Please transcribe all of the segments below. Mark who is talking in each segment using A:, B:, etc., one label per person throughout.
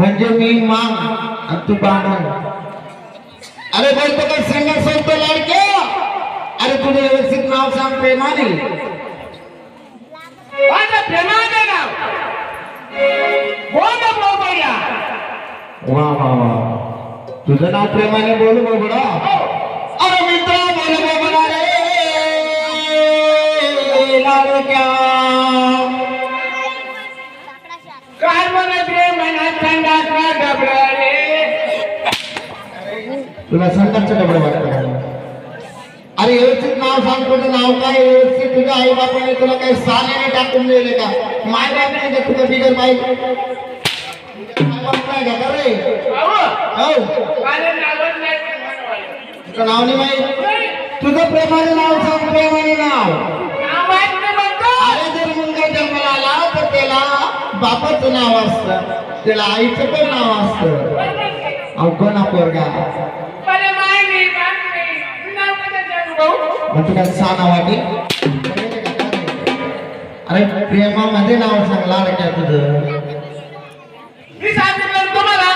A: म्हणजे मी माग आणि तू बामण अरे बोलतो का संघ सोडतो लाडक्या? अरे तुझं व्यवस्थित नाव सांग प्रेमाने.
B: माझं प्रेमाचं नाव. बोल बोबड्या
A: वा वा वा. तुझं नाव प्रेमाने बोल बोबडा तुला संतांचं डबडं वाटतं अरे व्यवस्थित नाव सांग तुझं नाव काय व्यवस्थित तुझ्या आई बापाने तुला काही साल्याने टाकून दिले का? माय बापाने का तुझं बिगर बाई काय का? रे. हो. तुझं नाव नाही माहीत. तुझं प्रेमाने नाव सांग प्रेमाने नाव. अरे जर मुलगा जन्माला आला तर त्याला बापाचं नाव असतं. त्याला आईचं पण नाव असतं. अवघणा पोरगा
B: मला माहीत नाही, माहीत नाही. मी नाव कसं सांगू भाऊ?
A: मग तुला साना वाटी अरे प्रेमामध्ये नाव सांग लाडक्या तुझं?
B: मी सांगितलं तुम्हाला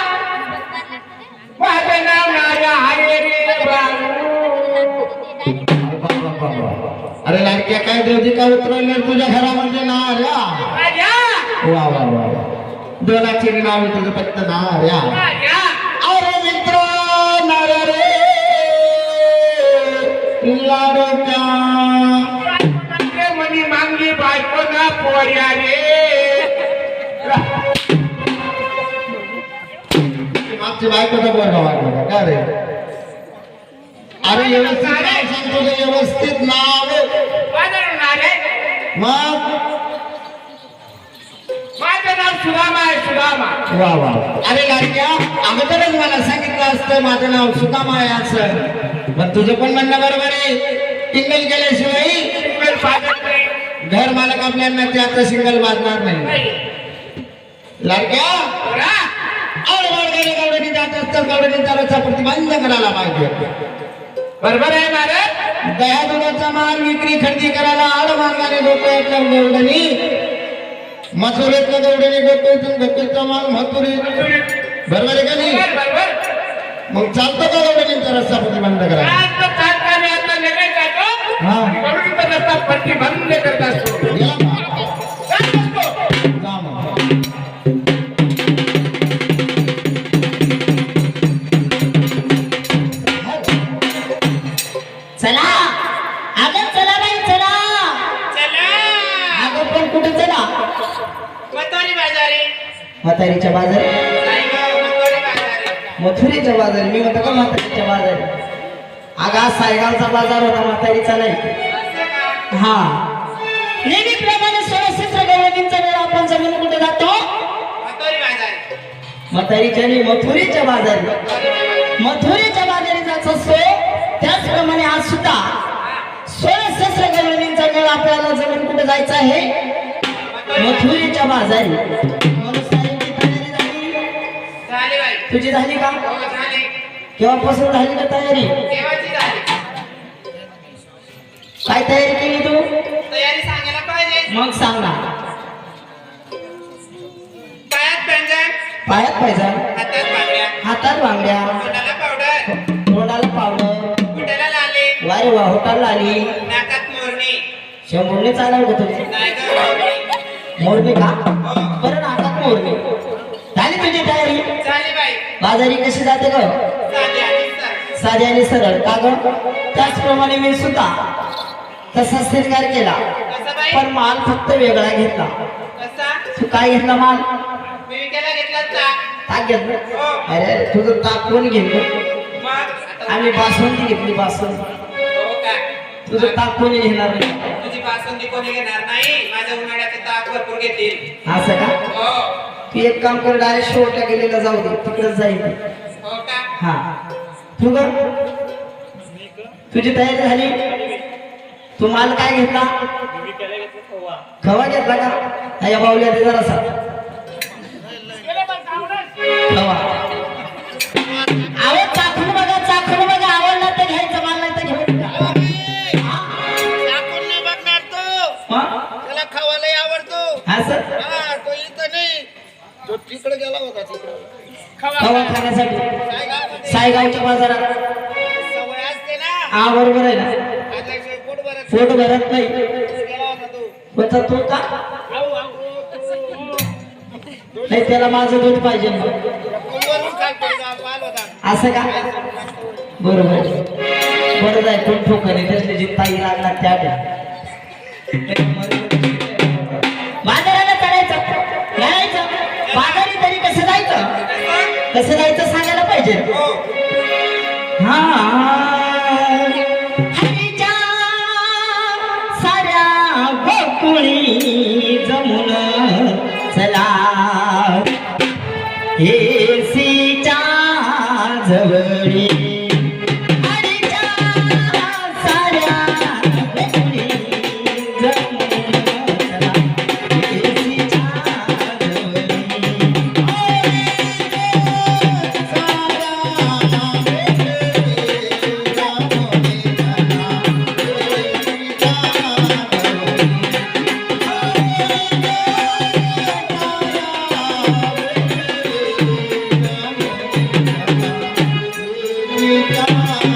B: माझं नाव नारा हरे रे बाबू.
A: अरे लाडक्या काय देवजी काय उतरवले तुझ्या घरामध्ये ना ऱ्या
B: राजा,
A: वा वा वा वा. दोनाची नाव तुझं फक्त ना
B: मनी मागली बायको ना पोर्या रे
A: मागची बायकोचा बोलगा वाटला का रे? अरे व्यवस्थित व्यवस्थित नाव. मग?
B: नाव सुदामा आहे सुदामा.
A: वा वा. अरे लाडक्या अगोदरच मला सांगितलं असतं माझं नाव सुकामा आहे असं. पण तुझं पण म्हणणं बरोबर आहे. सिंगल केल्याशिवाय
B: सिंगल पाजत नाही.
A: घर मालक आपल्याला ते आता सिंगल बांधणार नाही.
B: नाही.
A: लाडक्या गावडीने जात असतात चालायचा प्रतिबंध करायला पाहिजे.
B: बरोबर आहे महाराज
A: दह्या दुधाचा माल विक्री खरेदी करायला आड मार्गाने लोक येतात गवडणी. मथुरेतलं गवडणी गोकुळतून गोकुळचा माल मथुरी. बरोबर आहे का नाही? मग चालतं का गवडणींचा रस्ता प्रतिबंध हा.
B: इथं रस्ता प्रतिबंध करत असतो.
C: चला. अगं चला बाई चला.
B: चला.
C: अगं पण कुठे चला? म्हातारीच्या बाजारी. मथुरीच्या बाजारी? मी म्हणतो का म्हातारीच्या बाजारी? आज सायगावचा बाजार होता म्हातारीचा नाही? हा. नेहमीप्रमाणे सोळाशे गवळणींचा वेळ आपण जमीन कुठे जातो?
B: मथुरी बाजारी.
C: म्हातारीच्या आणि मथुरीच्या बाजारी.
B: मथुरी बाजारी.
C: मथुरीच्या बाजारी जात असतो त्याचप्रमाणे आज सुद्धा सोळा सहस्र गवळणींचा मेळ आपल्याला जमीन कुठे जायचं आहे? मथुरीच्या बाजारी. तुझी झाली का?
B: हो झाली.
C: केव्हापासून झाली का तयारी? काय तयारी केली तू?
B: तयारी सांगायला पाहिजे.
C: मग सांग ना.
B: पायात पंजन
C: पायात पाहिजे
B: हातात बांगड्या
C: हातात बांगड्या
B: तोंडाला पावडर.
C: तोंडाला
B: कुठेला लाले.
C: वारे वा होटाला आली
B: नाकात मोरणी.
C: शंभरने चालव का तुम्ही
B: मोरणी.
C: मोरणी का? बरं नाकात मोरणी झाली तुझी तयारी? बाजारी कशी जाते ग?
B: साधी आणि सरळ.
C: का ग? त्याचप्रमाणे मी सुद्धा तसा स्वीकार केला. पण माल फक्त वेगळा घेतला. तू काय घेतला माल? ताक घेतलं? अरे तुझं ताक कोण घेतलं आम्ही बासुंदी घेतली बासुंदी
B: हो
C: तुझं ताक कोणी घेणार नाही?
B: कोणी घेणार नाही? माझ्या उन्हाळ्याचं भरपूर घेतील.
C: असं का?
B: हो.
C: तू एक काम कर डायरेक्ट शेवटला गेलेला जाऊ दे. तिकडच जाईल
B: हो का?
C: हा. तू ग तुझी तयारी झाली? तू माल काय घेतला? खवा घेतला का? या बावल्या दे जरासा. खवा.
A: गावामध्ये
C: बाजारात. हा बरोबर आहे ना?
A: पोट भरत
C: नाही.
A: होता तो
C: का? नाही त्याला माझं दूध पाहिजे असं का? बरोबर बरोबर आहे कोण नाही घसले जी ताई लागणार त्या बाजाराला चढायचं. घालायचं बाजारी तरी कसं जायचं? कसं जायचं? पाहिजे. हा. हरीच्या साऱ्या गोकुळी चला. हे सीच्या
A: Yeah.